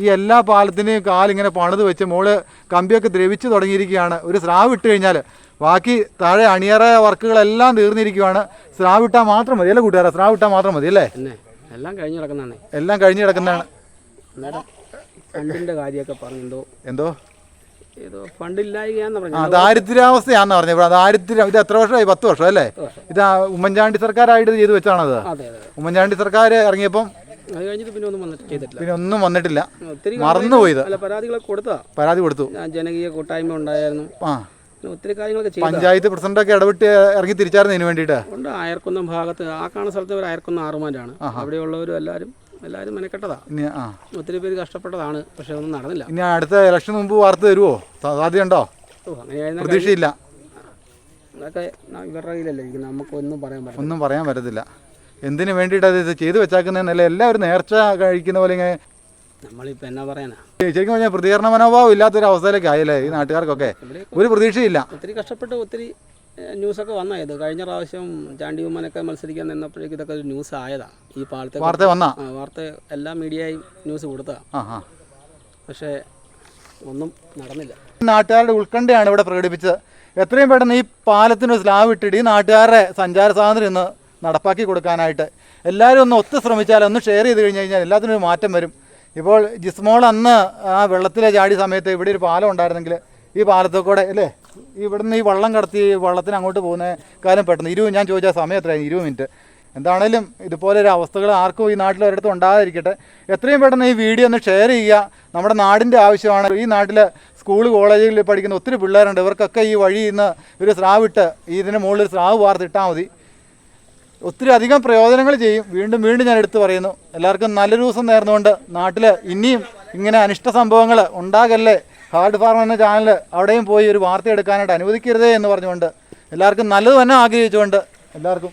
ഈ എല്ലാ പാലത്തിന്റെയും കാലിങ്ങനെ പണിത് വെച്ച് മോൾ കമ്പിയൊക്കെ ദ്രവിച്ച് തുടങ്ങിയിരിക്കുകയാണ്. ഒരു സ്രാവ് ഇട്ട് കഴിഞ്ഞാൽ ബാക്കി താഴെ അണിയറ വർക്കുകളെല്ലാം തീർന്നിരിക്കുകയാണ് സ്രാവ് ഇട്ടാൽ മാത്രം മതി അല്ലേ കൂട്ടുകാരെ? സ്രാവ് ഇട്ടാൽ മാത്രം മതി അല്ലേ? എല്ലാം കഴിഞ്ഞ് കിടക്കുന്നതാണ്. എല്ലാം കഴിഞ്ഞ് കിടക്കുന്നതാണ്. അന്നേരം ഫണ്ടിന്റെ കാര്യമൊക്കെ പറഞ്ഞെന്തോ എന്തോ ഏതോ ഫണ്ടില്ലായികയാന്ന് ആ പറഞ്ഞു ദാരിദ്ര്യാവസ്ഥയാണെന്ന് പറഞ്ഞത് ഇവിടെ. ദാരിദ്ര്യം ഇത് എത്ര വർഷമായി? പത്ത് വർഷം അല്ലേ? ഇത് ഉമ്മൻചാണ്ടി സർക്കാരായിട്ട് ചെയ്തു വെച്ചാണത്. ഉമ്മൻചാണ്ടി സർക്കാർ ഇറങ്ങിയപ്പം അത് കഴിഞ്ഞിട്ട് പിന്നെ ഒന്നും വന്നിട്ട് ചെയ്തിട്ടില്ല. പിന്നെ ഒന്നും വന്നിട്ടില്ല. ഒത്തിരി മറന്നുപോയത്. അല്ല പരാതികളൊക്കെ പരാതി കൊടുത്തു. ജനകീയ കൂട്ടായ്മ ഉണ്ടായിരുന്നു. ആ. ഒത്തിരി കാര്യങ്ങളൊക്കെ പഞ്ചായത്ത് പ്രസിഡന്റ് ഒക്കെ ഇടപെട്ട് ഇറങ്ങി തിരിച്ചായിരുന്നു ഇതിന് വേണ്ടിയിട്ട്? ഉണ്ട് അയർക്കുന്നം ഭാഗത്ത്. ആ കാണുന്ന സ്ഥലത്ത് ഒരു അയർക്കുന്ന ആറുമാരാണ് അവിടെയുള്ളവരും എല്ലാവരും എല്ലാവരും മെനക്കെട്ടതാ. ഇനി ആ. ഒത്തിരി പേര് കഷ്ടപ്പെട്ടതാണ് പക്ഷെ ഒന്നും നടന്നില്ല. ഇനി അടുത്ത ഇലക്ഷൻ മുമ്പ് വാർത്ത തരുമോ സാധ്യതയുണ്ടോ പ്രതീക്ഷയില്ല. അതൊക്കെ ഇവരുടെ കയ്യിലല്ലേ നമുക്ക് ഒന്നും പറയാൻ പറ്റില്ല ഒന്നും പറയാൻ പറ്റത്തില്ല. എന്തിനു വേണ്ടിയിട്ട് അത് ഇത് ചെയ്തു വെച്ചാക്കുന്നതെന്നല്ല എല്ലാവരും നേർച്ച കഴിക്കുന്ന പോലെ ഇങ്ങനെ നമ്മളിപ്പോൾ എന്നാ പറയാനാ? ശരിക്കും പറഞ്ഞാൽ പ്രതികരണ മനോഭാവം ഇല്ലാത്തൊരു അവസ്ഥയിലേക്ക് ആയല്ലേ ഈ നാട്ടുകാർക്കൊക്കെ? ഒരു പ്രതീക്ഷയില്ല. ഒത്തിരി കഷ്ടപ്പെട്ട് ഒത്തിരി ന്യൂസൊക്കെ വന്നായത് കഴിഞ്ഞ പ്രാവശ്യം ചാണ്ടി ഉമ്മനൊക്കെ മത്സരിക്കാൻ നിന്നപ്പോഴേക്കും ഇതൊക്കെ ഒരു ന്യൂസ് ആയതാ. ഈ പാളത്തെ വാർത്ത വന്ന? വാർത്ത എല്ലാ മീഡിയയും ന്യൂസ് കൊടുത്താ പക്ഷേ ഒന്നും നടന്നില്ല. നാട്ടുകാരുടെ ഉത്കണ്ഠയാണ് ഇവിടെ പ്രകടിപ്പിച്ചത്. എത്രയും പെട്ടെന്ന് ഈ പാലത്തിന് സ്ലാബ് ഇട്ടിട്ട് ഈ നാട്ടുകാരുടെ സഞ്ചാര സ്വാതന്ത്ര്യം ഒന്ന് നടപ്പാക്കി കൊടുക്കാനായിട്ട്. എല്ലാവരും ഒന്ന് ഒത്തു ശ്രമിച്ചാൽ ഒന്ന് ഷെയർ ചെയ്ത് കഴിഞ്ഞ് കഴിഞ്ഞാൽ എല്ലാത്തിനും ഒരു മാറ്റം വരും. ഇപ്പോൾ ജിസ്മോൾ അന്ന് ആ വെള്ളത്തിലെ ചാടി സമയത്ത് ഇവിടെ ഒരു പാലം ഉണ്ടായിരുന്നെങ്കിൽ ഈ പാലത്തിൽ കൂടെ അല്ലേ? ഇവിടുന്ന് ഈ വള്ളം കടത്തി വള്ളത്തിന് അങ്ങോട്ട് പോകുന്ന കാലം പെട്ടെന്ന് ഇരുപത് ഞാൻ ചോദിച്ച സമയം എത്രയായിരുന്നു? ഇരുപത് മിനിറ്റ് എന്താണേലും ഇതുപോലെ ഒരു അവസ്ഥകൾ ആർക്കും ഈ നാട്ടിൽ ഒരിടത്തും ഉണ്ടാകാതിരിക്കട്ടെ. എത്രയും പെട്ടെന്ന് ഈ വീഡിയോ ഒന്ന് ഷെയർ ചെയ്യുക. നമ്മുടെ നാടിന്റെ ആവശ്യമാണ്. ഈ നാട്ടിൽ സ്കൂൾ കോളേജുകളിൽ പഠിക്കുന്ന ഒത്തിരി പിള്ളേരുണ്ട്. ഇവർക്കൊക്കെ ഈ വഴി ഇന്ന് ഒരു സ്രാവിട്ട് ഇതിന് മുകളിൽ സ്രാവ് വാർത്തിട്ടാൽ മതി. ഒത്തിരി അധികം പ്രയോജനങ്ങൾ ചെയ്യും. വീണ്ടും വീണ്ടും ഞാൻ എടുത്തു പറയുന്നു. എല്ലാവർക്കും നല്ലൊരു ദിവസം നേർന്നുകൊണ്ട് നാട്ടിൽ ഇനിയും ഇങ്ങനെ അനിഷ്ട സംഭവങ്ങൾ ഉണ്ടാകല്ലേ? ഹാർഡ് ഫാർം എന്ന ചാനൽ അവിടെയും പോയി ഒരു വാർത്ത എടുക്കാനായിട്ട് അനുവദിക്കരുതേ എന്ന് പറഞ്ഞുകൊണ്ട് എല്ലാവർക്കും നല്ലത് തന്നെ ആഗ്രഹിച്ചുകൊണ്ട് എല്ലാവർക്കും